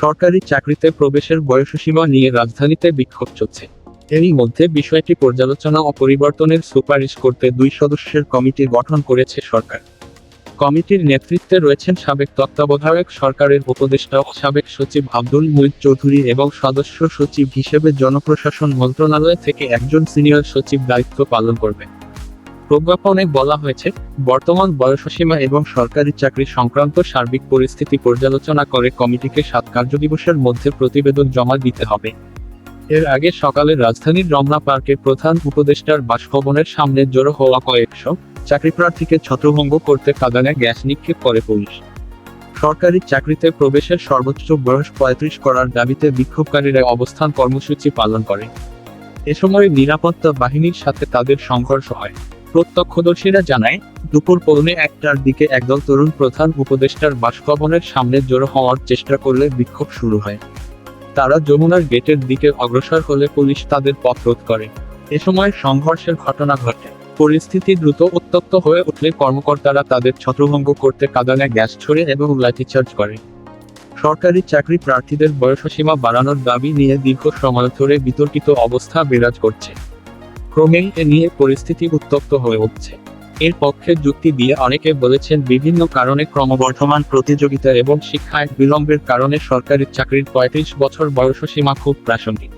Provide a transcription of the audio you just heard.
সরকারি চাকরিতে প্রবেশের বয়সসীমা নিয়ে রাজধানীতে বিক্ষোভ চলছে। এরই মধ্যে বিষয়টি পর্যালোচনা ও পরিবর্তনের সুপারিশ করতে দুই সদস্যের কমিটি গঠন করেছে সরকার। কমিটির নেতৃত্বে রয়েছেন সাবেক তত্ত্বাবধায়ক সরকারের উপদেষ্টা ও সাবেক সচিব আব্দুল মুইদ চৌধুরী এবং সদস্য সচিব হিসেবে জনপ্রশাসন মন্ত্রণালয় থেকে একজন সিনিয়র সচিব দায়িত্ব পালন করবে প্রজ্ঞাপনে বলা হয়েছে, বর্তমান বয়সসীমা এবং সরকারি চাকরি সংক্রান্ত সার্বিক পরিস্থিতি পর্যালোচনা করে কমিটিকে সাত কার্যদিবসের মধ্যে প্রতিবেদন জমা দিতে হবে। এর আগে সকালে রাজধানীর রমনা পার্কে প্রধান উপদেষ্টার বাসভবনের সামনে জড়ো হওয়া কয়েকশো চাকরিপ্রার্থীকে ছত্রভঙ্গ করতে কাদানে গ্যাস নিক্ষেপ করে পুলিশ। সরকারি চাকরিতে প্রবেশের সর্বোচ্চ বয়স পঁয়ত্রিশ করার দাবিতে বিক্ষোভকারীরা অবস্থান কর্মসূচি পালন করে। এ সময় নিরাপত্তা বাহিনীর সাথে তাদের সংঘর্ষ হয়। প্রত্যক্ষদর্শীরা জানায়, দুপুর পৌনে একটার দিকে একদল তরুণ প্রধান উপদেষ্টার বাসভবনের সামনে জড়ো হওয়ার চেষ্টা করলে বিক্ষোভ শুরু হয়। তারা যমুনার গেটের দিকে অগ্রসর হলে পুলিশ তাদের পথ রোধ করে। এ সময় সংঘর্ষের ঘটনা ঘটে। পরিস্থিতি দ্রুত উত্তপ্ত হয়ে উঠলে কর্মকর্তারা তাদের ছত্রভঙ্গ করতে কাদানে গ্যাস ছড়ে এবং লাঠিচার্জ করে। সরকারি চাকরি প্রার্থীদের বয়সসীমা বাড়ানোর দাবি নিয়ে দীর্ঘ সময় ধরে বিতর্কিত অবস্থা বিরাজ করছে। ক্রমেই এ নিয়ে পরিস্থিতি উত্তপ্ত হয়ে উঠছে। এর পক্ষে যুক্তি দিয়ে অনেকে বলেছেন বিভিন্ন কারণে ক্রমবর্ধমান প্রতিযোগিতা এবং শিক্ষায় বিলম্বের কারণে সরকারি চাকরির পঁয়ত্রিশ বছর বয়সসীমা খুব প্রাসঙ্গিক।